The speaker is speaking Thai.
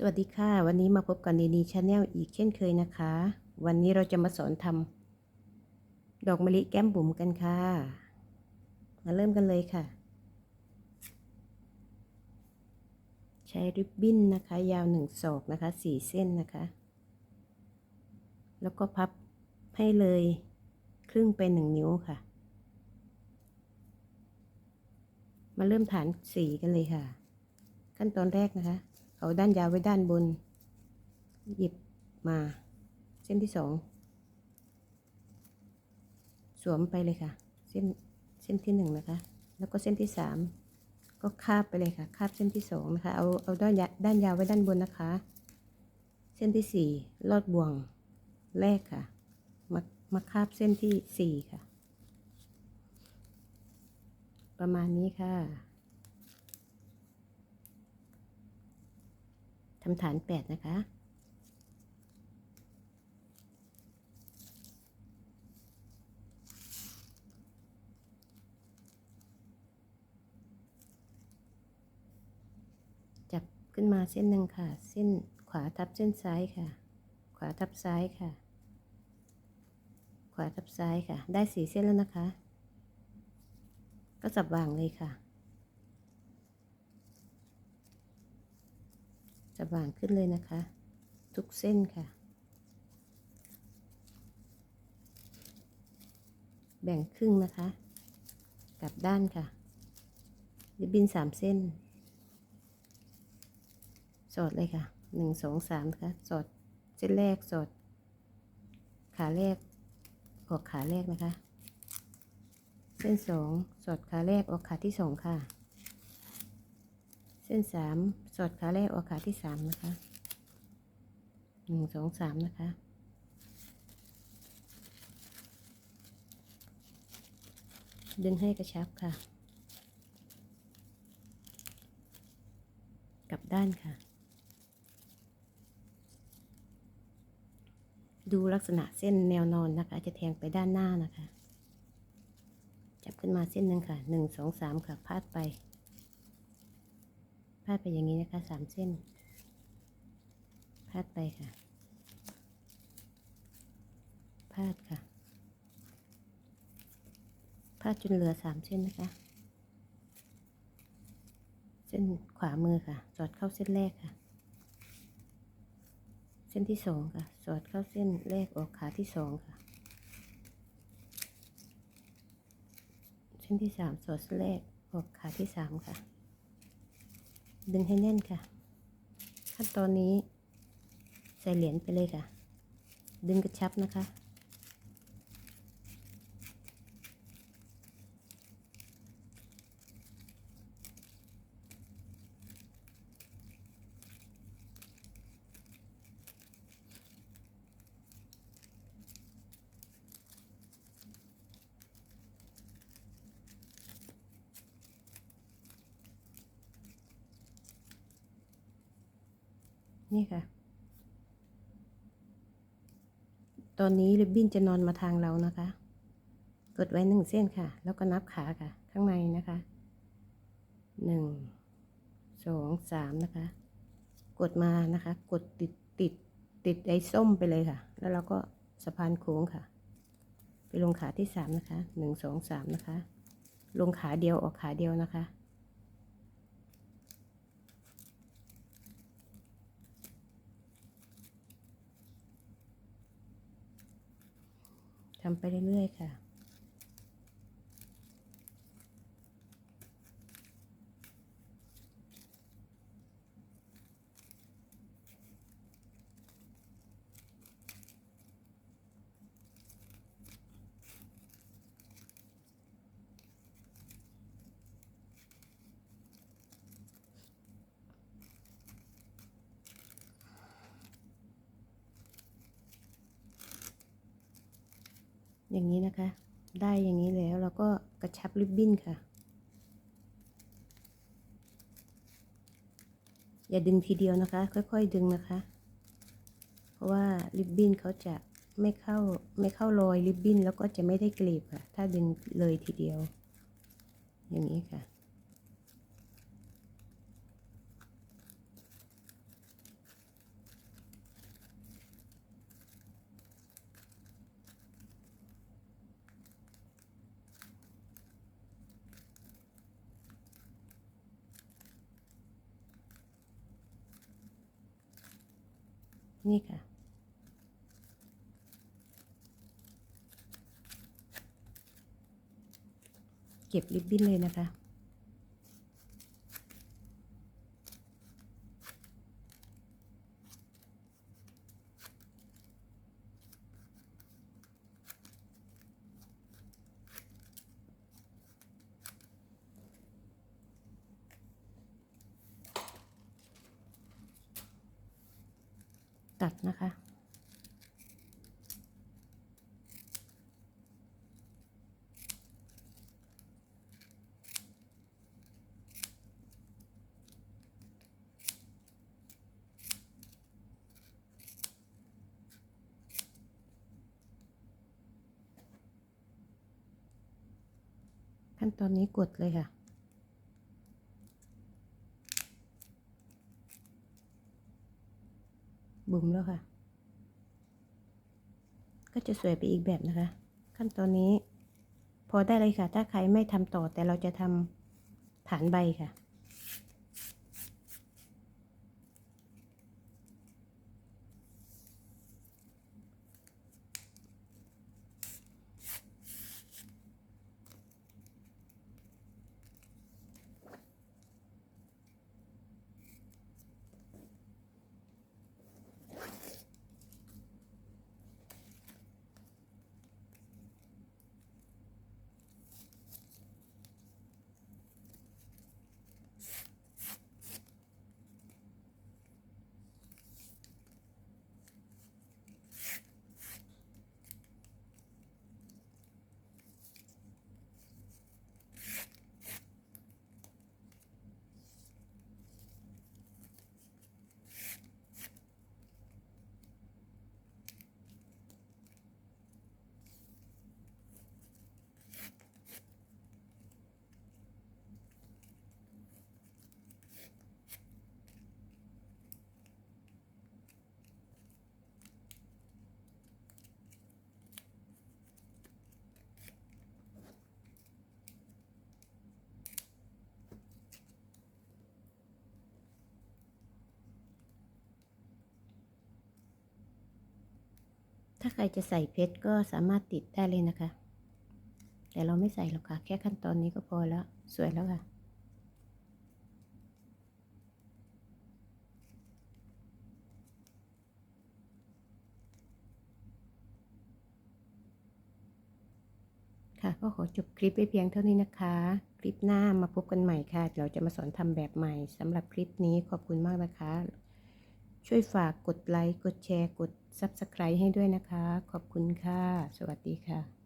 สวัสดีค่ะ วันนี้มาพบกับนีนีชาแนลอีกเช่นเคยนะคะ วันนี้เราจะมาสอนทำดอกมะลิแก้มบุ๋มกันค่ะ มาเริ่มกันเลยค่ะ ใช้ริบบิ้นนะคะ ยาวหนึ่งศอกนะคะสี่เส้นนะคะ แล้วก็พับให้เลยครึ่งไปหนึ่งนิ้วค่ะ มาเริ่มฐานสีกันเลยค่ะ ขั้นตอนแรกนะคะ เอาด้านยาวไว้ด้านบน หยิบมาเส้นที่สองสวมไปเลยค่ะ เส้นเส้นที่หนึ่งนะคะ แล้วก็เส้นที่สามก็คาบไปเลยค่ะ คาบเส้นที่สองนะคะ เอาเอาด้านยาด้านยาวไว้ด้านบนนะคะ เส้นที่สี่ลอดบ่วงแรกค่ะ มามาคาบเส้นที่สี่ค่ะ ประมาณนี้ค่ะ ทำฐานแปดนะคะ จับขึ้นมาเส้นหนึ่งค่ะ เส้นขวาทับเส้นซ้ายค่ะ ขวาทับซ้ายค่ะ ขวาทับซ้ายค่ะ ได้สีเส้นแล้วนะคะ ก็จับวางเลยค่ะ จะวางขึ้นเลยนะคะ ทุกเส้นค่ะ แบ่งครึ่งนะคะ กลับด้านค่ะริบบิ้นสามเส้น สอดเลยค่ะหนึ่งสองสามนะคะสอดเส้นแรกสอด ขาแรก ออกขาแรกนะคะ เส้นสองสอดขาแรกออกขาที่สองค่ะ เส้นสาม อดขาแรกออกขาที่สามนะคะหนึ่งสองสามนะคะดึงให้กระชับค่ะ กลับด้านค่ะ ดูลักษณะเส้นแนวนอนนะคะ จะแทงไปด้านหน้านะคะ จับขึ้นมาเส้นหนึ่งค่ะหนึ่งสองสามค่ะพาดไป พาดไปอย่างนี้นะคะสามเส้นพาดไปค่ะพาดค่ะพาดจนเหลือสามเส้นนะคะ เส้นขวามือค่ะ สอดเข้าเส้นแรกค่ะ เส้นที่สองค่ะ สอดเข้าเส้นแรกออกขาที่สองค่ะเส้นที่สามสอดเส้นแรกออกขาที่สามค่ะ ดึงให้แน่นค่ะ ขั้นตอนนี้ใส่เหรียญไปเลยค่ะ ดึงกระชับนะคะ นี่ค่ะ ตอนนี้ริบบิ้นจะนอนมาทางเรานะคะ กดไว้หนึ่งเส้นค่ะ แล้วก็นับขาค่ะ ข้างในนะคะหนึ่งสองสามนะคะ กดมานะคะ กดติดติดติดไอ้ส้มไปเลยค่ะ แล้วเราก็สะพานโค้งค่ะ ไปลงขาที่สามนะคะหนึ่งสองสามนะคะ ลงขาเดียวออกขาเดียวนะคะ ทำไปเรื่อยๆค่ะ อย่างนี้นะคะ ได้อย่างนี้แล้วเราก็กระชับริบบิ้นค่ะ อย่าดึงทีเดียวนะคะ ค่อยๆดึงนะคะ เพราะว่าริบบิ้นเขาจะไม่เข้าไม่เข้ารอยริบบิ้นแล้วก็จะไม่ได้กลีบค่ะ ถ้าดึงเลยทีเดียว อย่างนี้ค่ะ นี่ค่ะ เก็บริบบิ้นเลยนะคะ ตัดนะคะ ขั้นตอนนี้กดเลยค่ะ บุ๋มแล้วค่ะ ก็จะสวยไปอีกแบบนะคะ ขั้นตอนนี้ พอได้เลยค่ะ ถ้าใครไม่ทำต่อแต่เราจะทำฐานใบค่ะ ถ้าใครจะใส่เพชรก็สามารถติดได้เลยนะคะ แต่เราไม่ใส่หรอกค่ะ แค่ขั้นตอนนี้ก็พอแล้ว สวยแล้วค่ะ ค่ะ ก็ขอจบคลิปไปเพียงเท่านี้นะคะ คลิปหน้ามาพบกันใหม่ค่ะ เราจะมาสอนทำแบบใหม่สำหรับคลิปนี้ขอบคุณมากนะคะ ช่วยฝากกดไลค์ กดแชร์ กด Subscribe ให้ด้วยนะคะ ขอบคุณค่ะ สวัสดีค่ะ